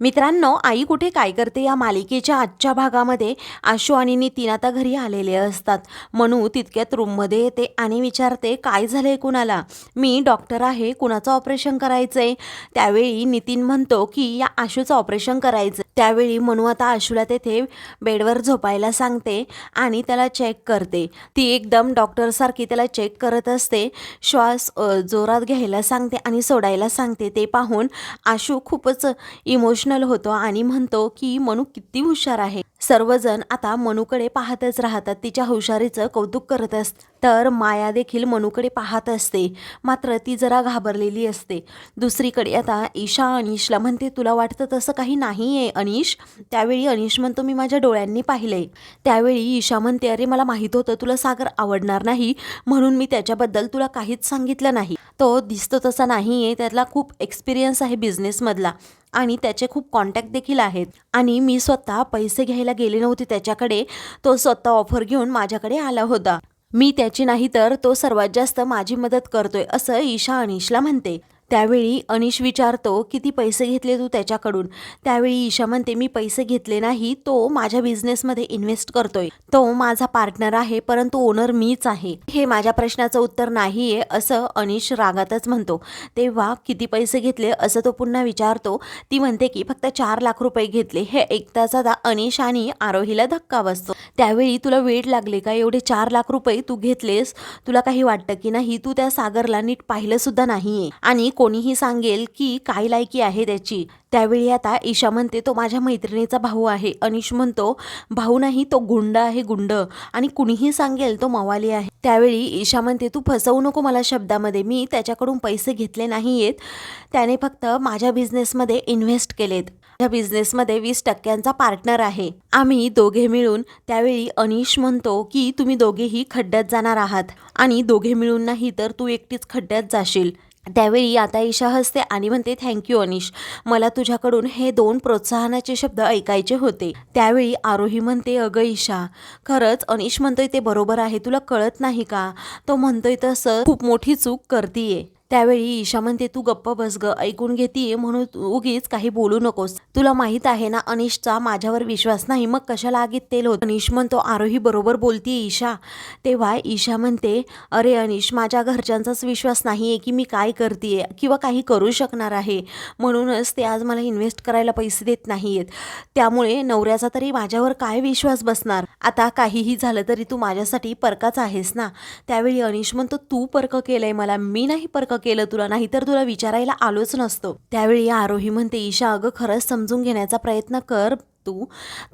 मित्रांनो आई कुठे काय करते या मालिकेच्या आजच्या भागामध्ये? आशू आणि नितीन आता घरी आलेले असतात. मनू तितक्यात रूममध्ये येते आणि विचारते काय झालंय कुणाला? मी डॉक्टर आहे कुणाचं ऑपरेशन करायचंय? त्यावेळी नितीन म्हणतो की या आशूचं ऑपरेशन करायचं त्यावेळी मनू आता आशूला तेथे बेडवर झोपायला सांगते आणि त्याला चेक करते. ती एकदम डॉक्टरसारखी त्याला चेक करत असते. श्वास जोरात घ्यायला सांगते आणि सोडायला सांगते. ते पाहून आशू खूपच इमोशन इमोशनल होतो आणि म्हणतो की मनू किती हुशार आहे. सर्वजण आता मनूकडे पाहतच राहतात. तिच्या हुशारीचं कौतुक करत असत तर माया देखील मनूकडे पाहत असते. मात्र ती जरा घाबरलेली असते. दुसरीकडे आता ईशा अनिशला म्हणते तुला वाटतं तसं काही नाही आहे अनिश? त्यावेळी अनिश म्हणतो मी माझ्या डोळ्यांनी पाहिलंय. त्यावेळी ईशा म्हणते अरे मला माहीत होतं तुला सागर आवडणार नाही म्हणून मी त्याच्याबद्दल तुला काहीच सांगितलं नाही. तो दिसतो तसा नाही आहे त्यातला खूप एक्सपिरियन्स आहे बिझनेसमधला आणि त्याचे खूप कॉन्टॅक्ट देखील आहेत. आणि मी स्वतः पैसे घ्यायला गेले नव्हते त्याच्याकडे तो स्वतः ऑफर घेऊन माझ्याकडे आला होता. मी त्याची नाही तर तो सर्वात जास्त माझी मदत करतोय असं ईशा अनिशला म्हणते. त्यावेळी अनिश विचारतो किती पैसे घेतले तू त्याच्याकडून? त्यावेळी ईशा म्हणते मी पैसे घेतले नाही तो माझ्या बिझनेसमध्ये इन्व्हेस्ट करतोय. तो माझा पार्टनर आहे परंतु ओनर मीच आहे. हे माझ्या प्रश्नाचं उत्तर नाहीये असं अनिश रागातच म्हणतो. तेव्हा किती पैसे घेतले? असं तो पुन्हा विचारतो. ती म्हणते की फक्त चार लाख रुपये घेतले. हे ऐकताच आता अनिश आणि आरोहीला धक्का बसतो. त्यावेळी तुला वेळ लागले का? एवढे चार लाख रुपये तू घेतलेस. तुला काही वाटतं की नाही? तू त्या सागरला नीट पाहिलं सुद्धा नाहीये. आणि कोणीही सांगेल की काय लायकी आहे त्याची. त्यावेळी आता ईशा म्हणते तो माझ्या मैत्रिणीचा भाऊ आहे. अनिश म्हणतो भाऊ नाही तो गुंड आहे गुंड. आणि कुणीही सांगेल तो मवाली आहे. त्यावेळी ईशा म्हणते तू फसवू नको मला शब्दामध्ये. मी त्याच्याकडून पैसे घेतले नाही आहेत त्याने फक्त माझ्या बिझनेसमध्ये इन्व्हेस्ट केलेत. माझ्या बिझनेसमध्ये वीस टक्क्यांचा पार्टनर आहे. आम्ही दोघे मिळून त्यावेळी अनिश म्हणतो की तुम्ही दोघेही खड्ड्यात जाणार आहात आणि दोघे मिळून नाही तर तू एकटीच खड्ड्यात जाशील. त्यावेळी आता ईशा हसते आणि म्हणते थँक्यू अनिश. मला तुझ्याकडून हे दोन प्रोत्साहनाचे शब्द ऐकायचे होते. त्यावेळी आरोही म्हणते अगं ईशा खरंच अनिश म्हणतोय ते बरोबर आहे तुला कळत नाही का? तो म्हणतोय तसं खूप मोठी चूक करतीये. त्यावेळी ईशा म्हणते तू गप्प बस ग ऐकून घेते म्हणून तू उगीच काही बोलू नकोस. तुला माहीत आहे ना अनिशचा माझ्यावर विश्वास नाही मग कशाला आगीत तेल होत? अनिश म्हणतो आरोही बरोबर बोलते ईशा. तेव्हा ईशा म्हणते अरे अनिश माझ्या घरच्यांचाच विश्वास नाही आहे की मी काय करते किंवा काही करू शकणार आहे. म्हणूनच ते आज मला इन्व्हेस्ट करायला पैसे देत नाही आहेत त्यामुळे नवऱ्याचा तरी माझ्यावर काय विश्वास बसणार? आता काहीही झालं तरी तू माझ्यासाठी परकाच आहेस ना? त्यावेळी अनिश म्हणतो तू परक केलंय मला. मी नाही परक केलं तुला नाही तर तुला विचारायला आलोच नसतो. त्यावेळी आरोही म्हणते ईशा अगं खरंच समजून घेण्याचा प्रयत्न कर. तू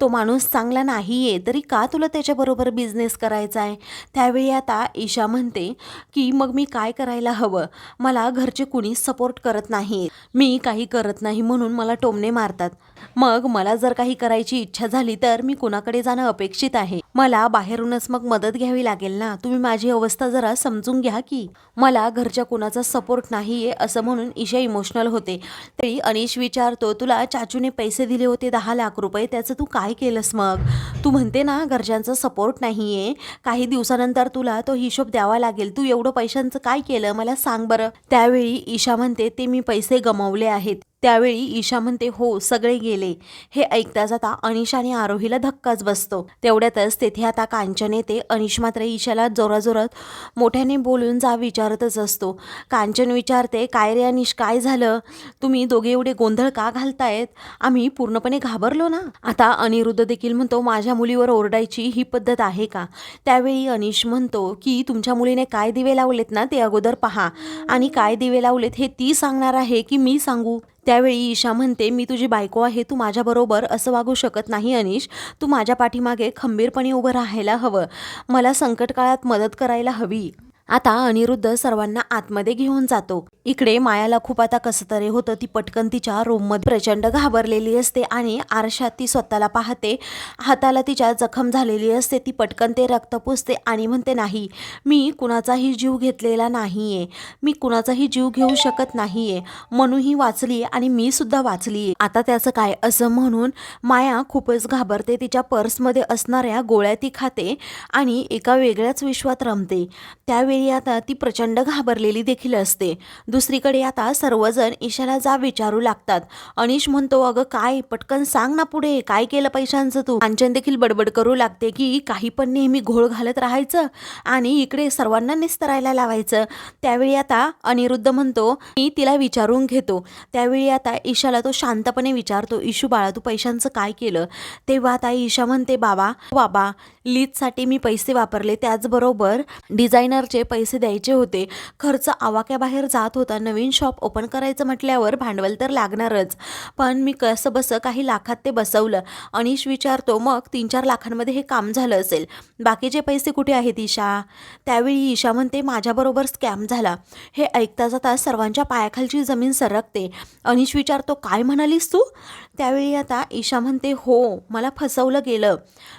तो माणूस चांगला नाही आहे तरी का तुला त्याच्याबरोबर बिझनेस करायचा आहे त्यावेळी आता ईशा म्हणते की मग मी काय करायला हवं? मला घरचे कुणी सपोर्ट करत नाही. मी काही करत नाही म्हणून मला टोमणे मारतात. मग मला जर काही करायची इच्छा झाली तर मी कुणाकडे जाणं अपेक्षित आहे? मला बाहेरूनच मग मदत घ्यावी लागेल ना? तुम्ही माझी अवस्था जरा समजून घ्या की. मला घरच्या कुणाचा सपोर्ट नाही आहे असं म्हणून ईशा इमोशनल होते. तरी अनिश विचारतो तुला चाचूने पैसे दिले होते दहा लाख रुपये त्याचं तू काय केलंस मग? तू म्हणते ना घरच्यांचा सपोर्ट नाही आहे काही दिवसानंतर तुला तो हिशोब द्यावा लागेल. तू एवढं पैशांचं काय केलं? मला सांग बरं. त्यावेळी ईशा म्हणते ते मी पैसे गमावले आहेत. त्यावेळी ईशा म्हणते हो सगळे गेले. हे ऐकता जाता अनिश आणि आरोहीला धक्काच बसतो. तेवढ्यातच तेथे आता कांचन येते. अनिश मात्र ईशाला जोराजोरात मोठ्याने बोलून जा विचारतच असतो. कांचन विचारते काय रे अनिश काय झालं? तुम्ही दोघे एवढे गोंधळ का घालतायत? आम्ही पूर्णपणे घाबरलो ना? आता अनिरुद्ध देखील म्हणतो माझ्या मुलीवर ओरडायची ही पद्धत आहे का? त्यावेळी अनिश म्हणतो की तुमच्या मुलीने काय दिवे लावलेत ना ते अगोदर पहा. आणि काय दिवे लावलेत हे ती सांगणार आहे की मी सांगू? त्यावेळी ईशा म्हणते मी तुझी बायको आहे तू माझ्याबरोबर असं वागू शकत नाही अनिश. तू माझ्या पाठीमागे खंबीरपणे उभं राहायला हवं. मला संकटकाळात मदत करायला हवी. आता अनिरुद्ध सर्वांना आतमध्ये घेऊन जातो. इकडे मायाला खूप आता कसं तरी होतं ती पटकन तिच्या रूममध्ये प्रचंड घाबरलेली असते आणि आरशात ती स्वतःला पाहते. हाताला तिच्या जखम झालेली असते ती पटकन ते रक्त पुसते आणि म्हणते नाही मी कुणाचाही जीव घेतलेला नाहीये. मी कुणाचाही जीव घेऊ शकत नाहीये. मनूही वाचली आणि मी सुद्धा वाचली आता त्याचं काय असं म्हणून माया खूपच घाबरते. तिच्या पर्समध्ये असणाऱ्या गोळ्या ती खाते आणि एका वेगळ्याच विश्वात रमते. त्यावेळी त्यावेळी आता ती प्रचंड घाबरलेली देखील असते. दुसरीकडे आता सर्वजण ईशाला जा विचारू लागतात. अनिश म्हणतो अगं काय पटकन सांग ना पुढे काय केलं पैशांचं तू? कांचन देखील बडबड करू लागते की काही पण नेहमी घोळ घालत राहायचं आणि इकडे सर्वांना निस्तरायला लावायचं. त्यावेळी आता अनिरुद्ध म्हणतो मी तिला विचारून घेतो. त्यावेळी आता ईशाला तो शांतपणे विचारतो इशू बाळा तू पैशांचं काय केलं? तेव्हा आता ईशा म्हणते बाबा बाबा लीजसाठी मी पैसे वापरले त्याचबरोबर डिझायनरचे पैसे द्यायचे होते. खर्च आवाक्याबाहेर जात होता. नवीन शॉप ओपन करायचं म्हटल्यावर भांडवल तर लागणारच. पण मी कसं बसं काही लाखात ते बसवलं. अनिश विचारतो मग तीन चार लाखांमध्ये हे काम झालं असेल. बाकीचे पैसे कुठे आहेत ईशा? त्यावेळी ईशा म्हणते माझ्याबरोबर स्कॅम झाला. हे ऐकता जाता सर्वांच्या पायाखालची जमीन सरकते. अनिश विचारतो काय म्हणालीस तू? त्यावेळी आता ईशा म्हणते हो मला फसवलं गेलं.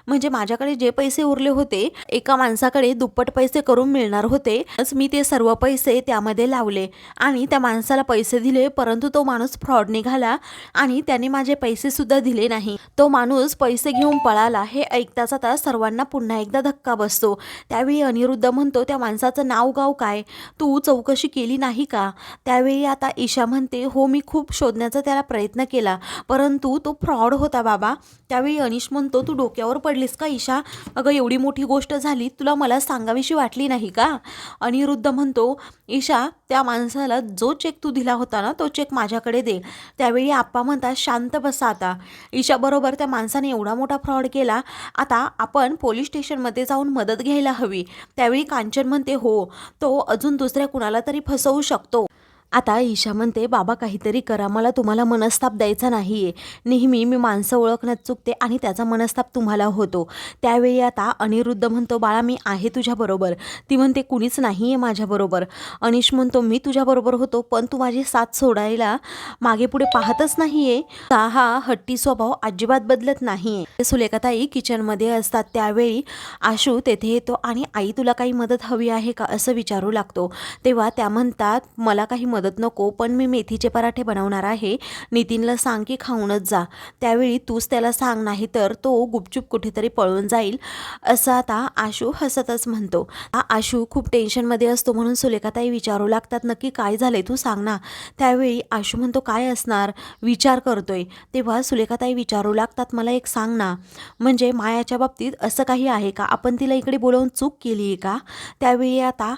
म्हणजे माझ्याकडे जे पैसे उरले होते एका माणसाकडे दुप्पट पैसे करून मिळणार होते. आज मी ते सर्व पैसे त्यामध्ये लावले आणि त्या माणसाला पैसे दिले परंतु तो माणूस फ्रॉड निघाला आणि त्याने माझे पैसे सुद्धा दिले नाही. तो माणूस पैसे घेऊन पळाला. हे ऐकताच आता सर्वांना पुन्हा एकदा धक्का बसतो. त्यावेळी अनिरुद्ध म्हणतो त्या माणसाचं नाव गाव काय? तू चौकशी केली नाही का? त्यावेळी आता ईशा म्हणते हो मी खूप शोधण्याचा त्याला प्रयत्न केला परंतु तो फ्रॉड होता बाबा. त्यावेळी अनिश म्हणतो तू डोक्यावर पडलीस का ईशा? अगं एवढी मोठी गोष्ट झाली तुला मला सांगावीशी वाटली नाही का? अनिरुद्ध म्हणतो ईशा त्या माणसाला जो चेक तू दिला होता ना तो चेक माझ्याकडे दे. त्यावेळी आप्पा म्हणतात शांत बसा आता. ईशाबरोबर त्या माणसाने एवढा मोठा फ्रॉड केला आता आपण पोलीस स्टेशनमध्ये जाऊन मदत घ्यायला हवी. त्यावेळी कांचन म्हणते हो. तो अजून दुसऱ्या कुणाला तरी फसवू शकतो. आता ईशा म्हणते बाबा काहीतरी करा. मला तुम्हाला मनस्ताप द्यायचा नाही आहे नेहमी मी माणसं ओळखण्यात चुकते आणि त्याचा मनस्ताप तुम्हाला होतो. त्यावेळी आता अनिरुद्ध म्हणतो बाळा मी आहे तुझ्याबरोबर ती म्हणते कुणीच नाही आहे माझ्याबरोबर अनिश म्हणतो मी तुझ्याबरोबर होतो पण तू माझी साथ सोडायला मागे पुढे पाहतच नाही आहे हा हट्टी स्वभाव अजिबात बदलत नाही आहे सुलेखाताई किचनमध्ये असतात. त्यावेळी आशू तेथे येतो आणि आई तुला काही मदत हवी आहे का? असं विचारू लागतो. तेव्हा त्या म्हणतात मला काही मदत नको पण मी मेथीचे पराठे बनवणार आहे. नितीनला सांग की खाऊनच जा. त्यावेळी तूच त्याला सांग नाही तर तो गुपचूप कुठेतरी पळून जाईल. असं आता आशू हसतच म्हणतो. आशू खूप टेन्शनमध्ये असतो म्हणून सुलेखाताई विचारू लागतात नक्की काय झाले तू सांग ना. त्यावेळी आशू म्हणतो काय असणार? विचार करतोय. तेव्हा सुलेखाताई विचारू लागतात मला एक सांग ना. म्हणजे मायाच्या बाबतीत असं काही आहे का? आपण तिला इकडे बोलवून चूक केली आहे का? त्यावेळी आता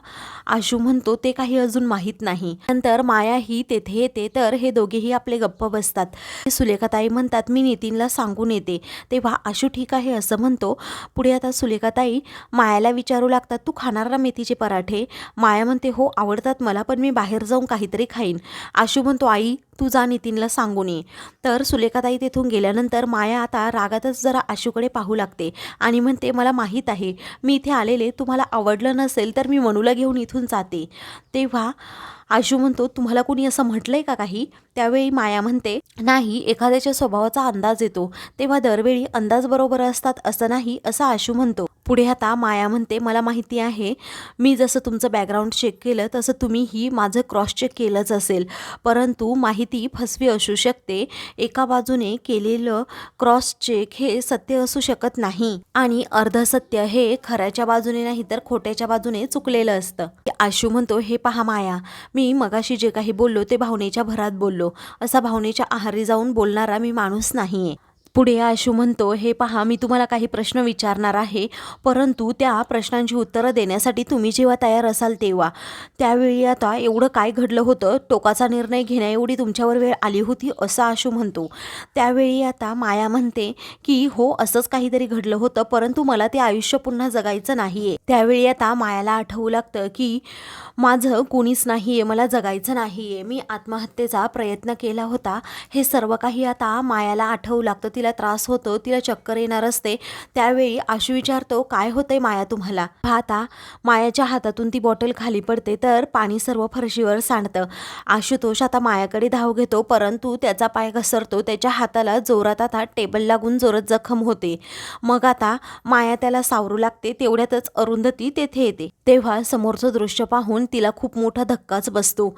आशू म्हणतो ते काही अजून माहीत नाही. नंतर माया ही तेथे येते तर हे दोघेही आपले गप्प बसतात. सुलेखाताई म्हणतात मी नितीनला सांगून येते. तेव्हा आशू ठीक आहे असं म्हणतो. पुढे आता सुलेखाताई मायाला विचारू लागतात तू खाणार ना मेथीचे पराठे? माया म्हणते हो आवडतात मला पण मी बाहेर जाऊन काहीतरी खाईन. आशू म्हणतो आई तू जा नितीनला सांगून ये. तर सुलेखाताई तेथून गेल्यानंतर माया आता रागातच जरा आशूकडे पाहू लागते आणि म्हणते मला माहीत आहे मी इथे आलेले तुम्हाला आवडलं नसेल तर मी मनूला घेऊन इथून जाते. तेव्हा आशू म्हणतो तुम्हाला कोणी असं म्हटलंय का काही? त्यावेळी माया म्हणते नाही एखाद्याच्या स्वभावाचा अंदाज येतो. तेव्हा दरवेळी अंदाज बरोबर असतात असं नाही असं आशू म्हणतो. पुढे आता माया म्हणते मला माहिती आहे मी जसं तुमचं बॅकग्राऊंड चेक केलं तसं तुम्हीही माझं क्रॉस चेक केलंच असेल. परंतु माहिती फसवी असू शकते. एका बाजूने केलेलं क्रॉस चेक हे सत्य असू शकत नाही. आणि अर्धसत्य हे खऱ्याच्या बाजूने नाही तर खोट्याच्या बाजूने चुकलेलं असतं. आशू म्हणतो हे पहा माया मी मगाशी जे काही बोललो ते भावनेच्या भरात बोललो. असा भावनेच्या आहारी जाऊन बोलणारा मी माणूस नाही आहे पुढे आशू म्हणतो हे पहा मी तुम्हाला काही प्रश्न विचारणार आहे. परंतु त्या प्रश्नांची उत्तरं देण्यासाठी तुम्ही जेव्हा तयार असाल तेव्हा. त्यावेळी आता एवढं काय घडलं होतं? टोकाचा निर्णय घेण्याएवढी तुमच्यावर वेळ आली होती असं आशू म्हणतो. त्यावेळी आता माया म्हणते की हो असंच काहीतरी घडलं होतं परंतु मला ते आयुष्य पुन्हा जगायचं नाही आहे त्यावेळी आता मायाला आठवू लागतं की माझं कोणीच नाही आहे मला जगायचं नाही आहे मी आत्महत्येचा प्रयत्न केला होता. हे सर्व काही आता मायाला आठवू लागतं. तिला त्रास होतो तिला चक्कर येणार असते. त्यावेळी आशू विचारतो काय होतंय माया तुम्हाला? आता मायाच्या हातातून ती बॉटल खाली पडते तर पाणी सर्व फरशीवर सांडतं. आशुतोष आता मायाकडे धाव घेतो परंतु त्याचा पाय घसरतो. त्याच्या हाताला जोरात आता टेबल लागून जोरात जखम होते. मग आता माया त्याला सावरू लागते तेवढ्यातच अरुंधती तेथे येते. तेव्हा समोरचं दृश्य पाहून तिला खूप मोठा धक्काच बसतो.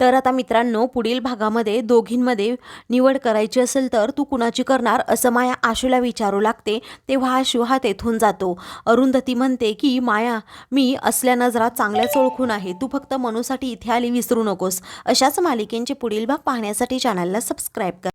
तर आता मित्रांनो पुढील भागामध्ये दोघींमध्ये निवड करायची असेल तर तू कुणाची करणार? असं माया आशूला विचारू लागते तेव्हा आशू हा तेथून जातो. अरुंधती म्हणते की माया मी असल्या नजरात चांगल्याच ओळखून आहे. तू फक्त मनूसाठी इथे आली विसरू नकोस. अशाच मालिकेंचे पुढील भाग पाहण्यासाठी चॅनलला सबस्क्राईब कर.